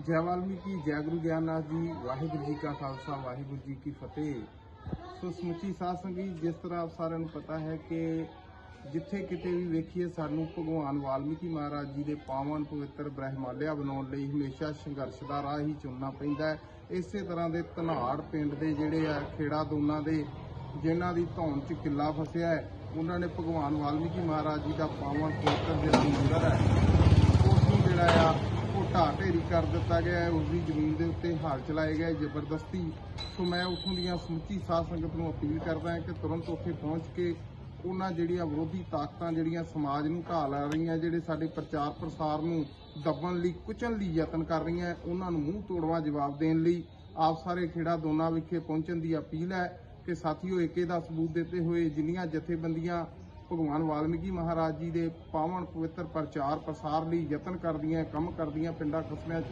ਜੈ ਵਾਲਮੀਕੀ, ਜੈ ਗੁਰੂ ਗਿਆਨਨਾਥ ਜੀ, ਵਾਹਿਗੁਰੂ ਜੀ ਕਾ ਖਾਲਸਾ, ਵਾਹਿਗੁਰੂ ਜੀ ਕੀ ਫਤਿਹ। ਸੋ ਸਮੁੱਚੀ ਸਾਧ ਸੰਗਤ, ਜਿਸ ਤਰ੍ਹਾਂ ਆਪ ਸਾਰਿਆਂ ਨੂੰ ਪਤਾ ਹੈ ਕਿ ਜਿੱਥੇ ਕਿਤੇ ਵੀ ਵੇਖੀਏ, ਸਾਨੂੰ ਭਗਵਾਨ ਵਾਲਮੀਕੀ ਮਹਾਰਾਜ ਜੀ ਦੇ ਪਾਵਨ ਪਵਿੱਤਰ ਬ੍ਰਹਮਾਲਿਆ ਬਣਾਉਣ ਲਈ ਹਮੇਸ਼ਾ ਸੰਘਰਸ਼ ਦਾ ਰਾਹ ਹੀ ਚੁਣਨਾ ਪੈਂਦਾ ਹੈ। ਇਸੇ ਤਰ੍ਹਾਂ ਦੇ ਧਨਾੜ ਪਿੰਡ ਦੇ ਜਿਹੜੇ ਆ, ਖੇੜਾ ਦੋਨਾਂ ਦੇ, ਜਿਨ੍ਹਾਂ ਦੀ ਧੌਣ 'ਚ ਕਿੱਲਾ ਫਸਿਆ ਹੈ, ਉਹਨਾਂ ਨੇ ਭਗਵਾਨ ਵਾਲਮੀਕੀ ਮਹਾਰਾਜ ਜੀ ਦਾ ਪਾਵਨ ਪਵਿੱਤਰ ਜਿਹੜਾ ਮੰਦਿਰ ਹੈ ਉਹ ਕਰ ਦਿੱਤਾ ਗਿਆ ਉਸ ਦੀ ਜ਼ਮੀਨ ਦੇ ਉੱਤੇ ਹਾਲ ਚਲਾਏ ਗਏ, ਜ਼ਬਰਦਸਤੀ। ਸੋ ਮੈਂ ਉੱਥੋਂ ਦੀਆਂ ਸਮੁੱਚੀ ਸਾਧ ਸੰਗਤ ਨੂੰ ਅਪੀਲ ਕਰਦਾ ਹਾਂ ਕਿ ਤੁਰੰਤ ਉੱਥੇ ਪਹੁੰਚ ਕੇ ਉਹਨਾਂ ਜਿਹੜੀਆਂ ਵਿਰੋਧੀ ਤਾਕਤਾਂ, ਜਿਹੜੀਆਂ ਸਮਾਜ ਨੂੰ ਢਾਹ ਲਾ ਰਹੀਆਂ, ਜਿਹੜੇ ਸਾਡੇ ਪ੍ਰਚਾਰ ਪ੍ਰਸਾਰ ਨੂੰ ਦੱਬਣ ਲਈ, ਕੁਚਲਣ ਲਈ ਯਤਨ ਕਰ ਰਹੀਆਂ, ਉਹਨਾਂ ਨੂੰ ਮੂੰਹ ਤੋੜਵਾ ਜਵਾਬ ਦੇਣ ਲਈ ਆਪ ਸਾਰੇ ਖੇੜਾ ਦੋਨਾ ਵਿਖੇ ਪਹੁੰਚਣ ਦੀ ਅਪੀਲ ਹੈ ਕਿ ਸਾਥੀਓ, ਏਕੇ ਦਾ ਸਬੂਤ ਦਿੱਤੇ ਹੋਏ ਜਿੰਨੀਆਂ ਜਥੇਬੰਦੀਆਂ ਭਗਵਾਨ ਵਾਲਮੀਕੀ ਮਹਾਰਾਜ ਜੀ ਦੇ ਪਾਵਨ ਪਵਿੱਤਰ ਪ੍ਰਚਾਰ ਪ੍ਰਸਾਰ ਲਈ ਯਤਨ ਕਰਦੀਆਂ, ਕੰਮ ਕਰਦੀਆਂ ਪਿੰਡਾਂ, ਕਸਬਿਆਂ 'ਚ